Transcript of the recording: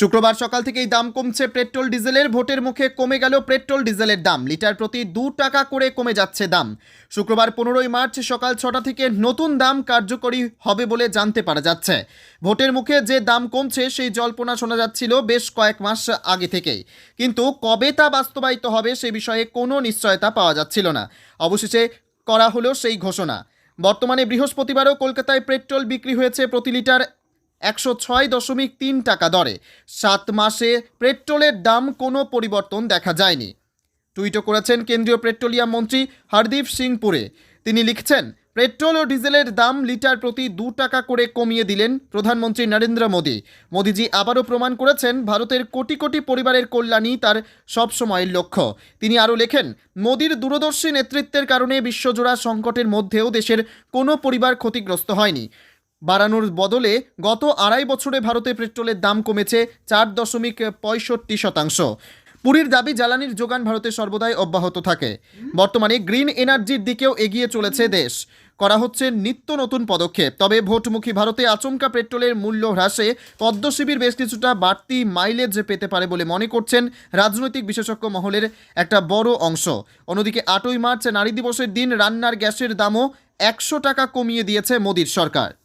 শুক্রবার সকাল থেকেই দাম কমছে পেট্রোল ডিজেলের। ভোটের মুখে কমে গেল পেট্রোল ডিজেলের দাম। লিটার প্রতি দু টাকা করে কমে যাচ্ছে দাম। শুক্রবার পনেরোই মার্চ সকাল ছটা থেকে নতুন দাম কার্যকরী হবে বলে জানতে পারা যাচ্ছে। ভোটের মুখে যে দাম কমছে সেই জল্পনা শোনা যাচ্ছিল বেশ কয়েক মাস আগে থেকেই। কিন্তু কবে তা বাস্তবায়িত হবে সে বিষয়ে কোনো নিশ্চয়তা পাওয়া যাচ্ছিল না। অবশেষে করা হলো সেই ঘোষণা। বর্তমানে বৃহস্পতিবারও কলকাতায় পেট্রোল বিক্রি হয়েছে প্রতি লিটার একশো ছয় দশমিক তিন টাকা দরে। সাত মাসে পেট্রোলের দাম কোনো পরিবর্তন দেখা যায়নি। টুইটও করেছেন কেন্দ্রীয় পেট্রোলিয়াম মন্ত্রী হরদীপ সিং পুরে তিনি লিখছেন, পেট্রোল ও ডিজেলের দাম লিটার প্রতি দু টাকা করে কমিয়ে দিলেন প্রধানমন্ত্রী নরেন্দ্র মোদী। মোদীজি আবারও প্রমাণ করেছেন, ভারতের কোটি কোটি পরিবারের কল্যাণই তার সবসময়ের লক্ষ্য। তিনি আরও লেখেন, মোদীর দূরদর্শী নেতৃত্বের কারণে বিশ্বজোড়া সংকটের মধ্যেও দেশের কোনো পরিবার ক্ষতিগ্রস্ত হয়নি। বাড়ানোর বদলে গত আড়াই বছরে ভারতে পেট্রোলের দাম কমেছে চার দশমিক পঁয়ষট্টি শতাংশ। পুরীর দাবি, জ্বালানির যোগান ভারতে সর্বদাই অব্যাহত থাকে। বর্তমানে গ্রিন এনার্জির দিকেও এগিয়ে চলেছে দেশ। করা হচ্ছে নিত্য নতুন পদক্ষেপ। তবে ভোটমুখী ভারতে আচমকা পেট্রোলের মূল্য হ্রাসে পদ্ম শিবির বেশ কিছুটা বাড়তি মাইলেজ পেতে পারে বলে মনে করছেন রাজনৈতিক বিশেষজ্ঞ মহলের একটা বড় অংশ। অন্যদিকে আটই মার্চ নারী দিবসের দিন রান্নার গ্যাসের দামও একশো টাকা কমিয়ে দিয়েছে মোদীর সরকার।